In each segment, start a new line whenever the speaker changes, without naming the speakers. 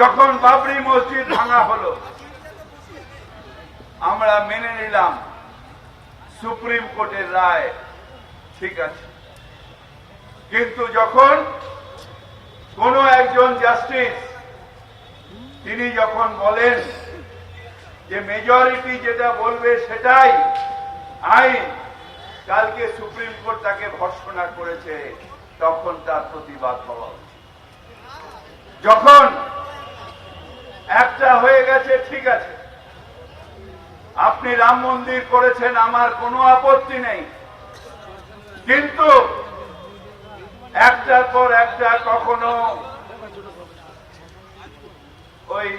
যখন বাবরি মসজিদ ভাঙা হলো, আমরা মেনে নিলাম সুপ্রিম কোর্টের রায় ঠিক আছে কিন্তু যখন কোন একজন জাস্টিস, তিনি যখন বলেন যে মেজরিটি যেটা বলবে সেটাই আইন, কালকে সুপ্রিম কোর্ট তাকে ভর্সনা করেছে, তখন তার প্রতিবাদ হওয়া। যখন একটা হয়ে গেছে, ঠিক আছে আপনি রাম মন্দির করেছেন, আমার কোনো আপত্তি নেই কিন্তু একটার পর একটা কখনো ওই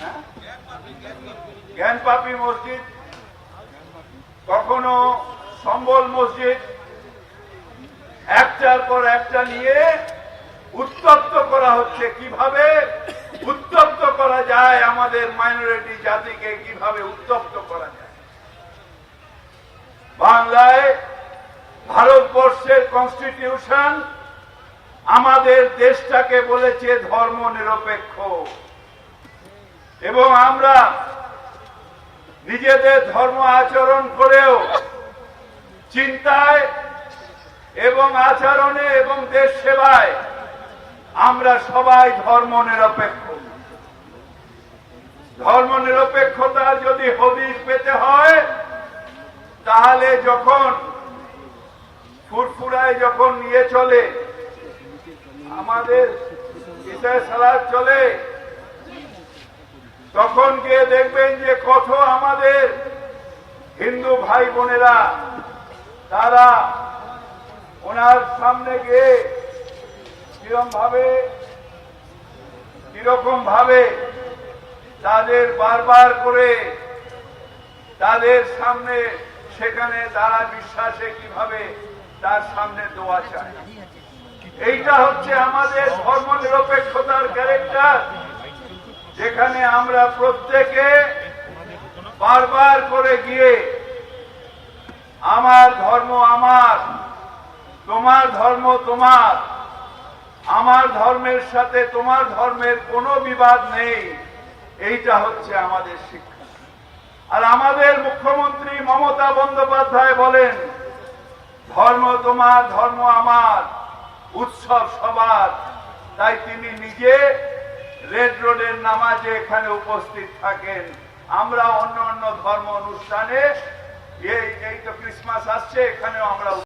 হ্যাঁ? জ্ঞানপাপী মসজিদ, কখনো সম্বল মসজিদ একটার পর একটা নিয়ে উত্তপ্ত করা হচ্ছে। কীভাবে উত্তপ্ত করা যায়? আমাদের মাইনরিটি জাতিকে কীভাবে উত্তপ্ত করা যায়? বাংলায় ভারতবর্ষের কনস্টিটিউশন আমাদের দেশটাকে বলেছে ধর্ম নিরপেক্ষ এবং আমরা নিজেদের ধর্ম আচরণ করেও চিন্তায় এবং আচরণে এবং দেশ সেবায় আমরা সবাই ধর্ম নিরপেক্ষ। ধর্ম নিরপেক্ষতার যদি হদিশ পেতে হয়, তাহলে যখন ফুরফুরায় যখন নিয়ে চলে, আমাদের ঈশায় সালাদ চলে, তখন গিয়ে দেখবেন যে কত আমাদের হিন্দু ভাই বোনেরা, তারা ওনার সামনে গিয়ে কিরম ভাবে কীরকম ভাবে তাদের বারবার করে তাদের সামনে, সেখানে তারা বিশ্বাসে কীভাবে তার সামনে দোয়া চায়। এইটা হচ্ছে আমাদের ধর্ম নিরপেক্ষতার ক্যারেক্টার যেখানে আমরা প্রত্যেকে বারবার করে গিয়ে, আমার ধর্ম আমার তোমার ধর্ম তোমার। আমার ধর্মের সাথে তোমার ধর্মের কোনো বিবাদ নেই। এইটা হচ্ছে আমাদের শিক্ষা। আর আমাদের মুখ্যমন্ত্রী মমতা বন্দ্যোপাধ্যায় বলেন, ধর্ম তোমার, ধর্ম আমার, উৎসব সবার। তাই তিনি নিজে রেড রোডের নামাজে এখানে উপস্থিত থাকেন। আমরা অন্য অন্য ধর্ম অনুষ্ঠানে, এই এই তো ক্রিসমাস আসছে, এখানেও আমরা